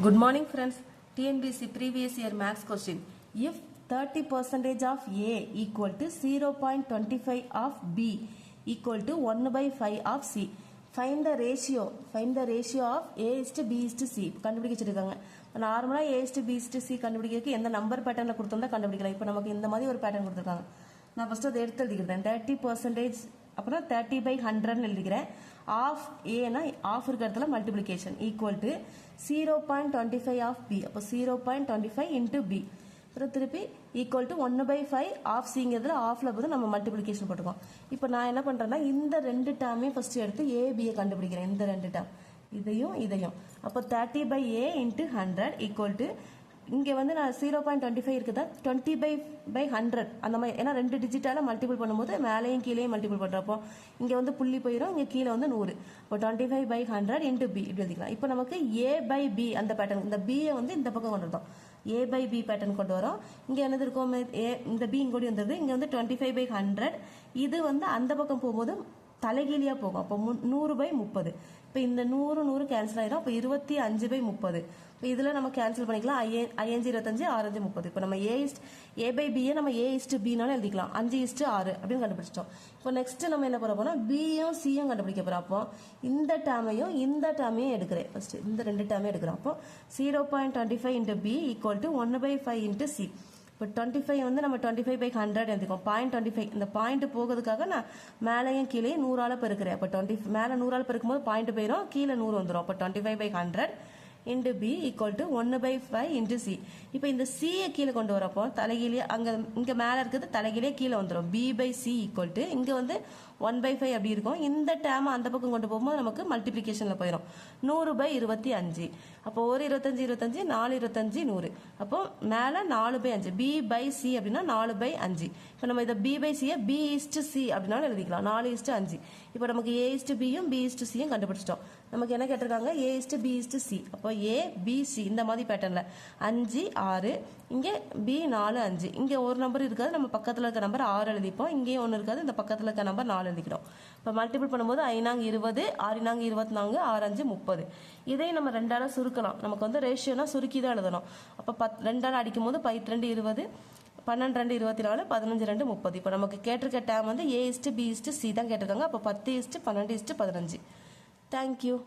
Good morning friends. TNBC previous year maths question. If 30 percentage of A equal to 0.25 of B equal to 1 by 5 of C. Find the ratio. Find the ratio of A is to B is கண்டுபிடிக்க வச்சிருக்காங்க இப்போ நார்மலாக A is to B is to C கண்டுபிடிக்கிறதுக்கு எந்த number பேட்டர்னில் கொடுத்துருந்தா கண்டுபிடிக்கலாம் இப்போ நமக்கு இந்த மாதிரி ஒரு பேட்டர்ன் கொடுத்துருக்காங்க நான் ஃபஸ்ட்டு அதை எடுத்து எழுதிக்கிறேன் தேர்ட்டி பர்சன்டேஜ் அப்புறம் தேர்ட்டி பை ஹண்ட்ரட்னு எழுதிக்கிறேன் ஆஃப் ஏனா ஆஃப் இருக்கிறதுல இடத்துல multiplication equal to zero point twenty five of B அப்போ zero point twenty five into B அப்புறம் திருப்பி ஈக்குவல் டு ஒன்று பை ஃபைவ் ஆஃப் சிங்கிறதுல ஆஃபில் போது நம்ம மல்டிப்ளிகேஷன் போட்டுக்கோம் இப்போ நான் என்ன பண்ணுறேன்னா இந்த ரெண்டு டேர்மையும் ஃபஸ்ட்டு எடுத்து ஏபியை கண்டுபிடிக்கிறேன். இந்த ரெண்டு டேர்ம் இதையும் இதையும். அப்போ thirty by A into hundred equal to இங்கே வந்து நான் ஜீரோ பாயிண்ட் டுவெண்ட்டி ஃபைவ் இருக்குதா? டுவெண்ட்டி பை பை ஹண்ட்ரட் அந்த மாதிரி. ஏன்னா ரெண்டு டிஜிட்டால மல்டிபிள் பண்ணும்போது மேலேயும் கீழேயும் மல்டிபிள் பண்ணுறப்போ இங்கே வந்து புள்ளி போயிடும் இங்கே கீழே வந்து நூறு. இப்போ twenty five by hundred into B இப்படி எழுதிக்கலாம். இப்போ நமக்கு ஏ பை பி அந்த பேட்டர்ன் இந்த பியை வந்து இந்த பக்கம் கொண்டு வந்தோம். ஏ பை பி பேட்டர்ன் கொண்டு வரோம். இங்கே என்னது இருக்கும்? ஏ இந்த பி இங்கோடி வந்துடுது இங்கே வந்து டுவெண்ட்டி ஃபைவ் பை ஹண்ட்ரட் இது வந்து அந்த பக்கம் போகும்போது தலைகீழியாக போகும். அப்போ மு நூறு பை முப்பது. இப்போ இந்த நூறு நூறு கேன்சல் ஆயிரும். அப்போ இருபத்தி அஞ்சு பை முப்பது. இப்போ இதில் நம்ம கேன்சல் பண்ணிக்கலாம். ஐஏ ஐயஞ்சு இருபத்தஞ்சு ஆறஞ்சு முப்பது. இப்போ நம்ம ஏ இஸ்ட் ஏ பை பியை நம்ம ஏ இஸ்ட் பினாலும் எழுதிக்கலாம். அஞ்சு இஸ்ட்டு ஆறு அப்படின்னு கண்டுபிடிச்சிட்டோம். இப்போ நெக்ஸ்ட் நம்ம என்ன பண்ண போனால் பியும் சியும் கண்டுபிடிக்க போகிறோம் அப்போ இந்த டேமையும் இந்த டேமையும் எடுக்கிறேன். ஃபஸ்ட்டு இந்த ரெண்டு டேமையும் எடுக்கிறோம் அப்போ zero point twenty five into B equal to ஒன்று பை ஃபைவ் இன்ட்டு சி இப்போ டுவெண்ட்டி ஃபைவ் வந்து நம்ம டுவெண்ட்டி ஃபைவ் பை ஹண்ட்ரட் எடுத்துக்கோம் பாயிண்ட் டுவெண்ட்டி ஃபைவ் இந்த பாயிண்ட் போகிறதுக்காக நான் மேலேயும் கீழே நூறால் பெருக்கிறேன். இப்போ டுவெண்ட்டி மேலே நூறால் பெருக்கும்போது பாயிண்ட் போயிடும் கீழே நூறு வந்துடும் அப்போ twenty five by hundred into B equal to ஒன்று பை ஃபைவ் இன்டு சி இப்போ இந்த சியை கீழே கொண்டு வரப்போ தலைகீழே அங்கே இங்கே மேலே இருக்கிறது தலைகீழே கீழே வந்துடும் B by C equal to இங்கே வந்து ஒன் பை ஃபைவ் அப்படி இருக்கும். இந்த டேம் அந்த பக்கம் கொண்டு போகும்போது நமக்கு மல்டிப்ளிகேஷனில் போயிடும் நூறு பை இருபத்தி அஞ்சு. அப்போ ஒரு இருபத்தஞ்சு இருபத்தஞ்சு நாலு இருபத்தஞ்சு நூறு. அப்போ மேலே நாலு பை அஞ்சு. பி பை சி அப்படின்னா நாலு பை அஞ்சு. இப்போ நம்ம இதை பி பை சியை பி இஸ்டு சி அப்படின்னாலும் எழுதிக்கலாம். நாலு இஸ்டு அஞ்சு. இப்போ நமக்கு ஏ இஸ்டு பியும் பி இஸ்டு சியும் கண்டுபிடிச்சிட்டோம். நமக்கு என்ன கேட்டிருக்காங்க? A is to B is to C அப்போ ஏ பி சி இந்த மாதிரி பேட்டர்னில் அஞ்சு ஆறு இங்கே பி நாலு அஞ்சு. இங்கே ஒரு நம்பர் இருக்காது நம்ம பக்கத்தில் இருக்க நம்பர் ஆறு எழுதிப்போம். இங்கேயும் ஒன்று இருக்காது இந்த பக்கத்தில் இருக்க நம்பர் நாலு எழுதிக்கிறோம். இப்போ மல்டிபிள் பண்ணும்போது ஐநாங்க இருபது ஆறுநாங்க இருபத்தி நான்கு ஆறு அஞ்சு முப்பது. இதையும் நம்ம ரெண்டால சுருக்கலாம். நமக்கு வந்து ரேஷியோனா சுருக்கி தான் எழுதணும். அப்போ பத் ரெண்டால அடிக்கும் போது பத்து ரெண்டு இருபது பன்னெண்டு ரெண்டு இருபத்தி நாலு பதினஞ்சு ரெண்டு முப்பது. இப்போ நமக்கு கேட்டிருக்க டேம் வந்து A is to B is to C தான் கேட்டிருக்காங்க. அப்போ பத்து இஸ்ட்டு பன்னெண்டு இஸ்ட்டு பதினஞ்சு. Thank you.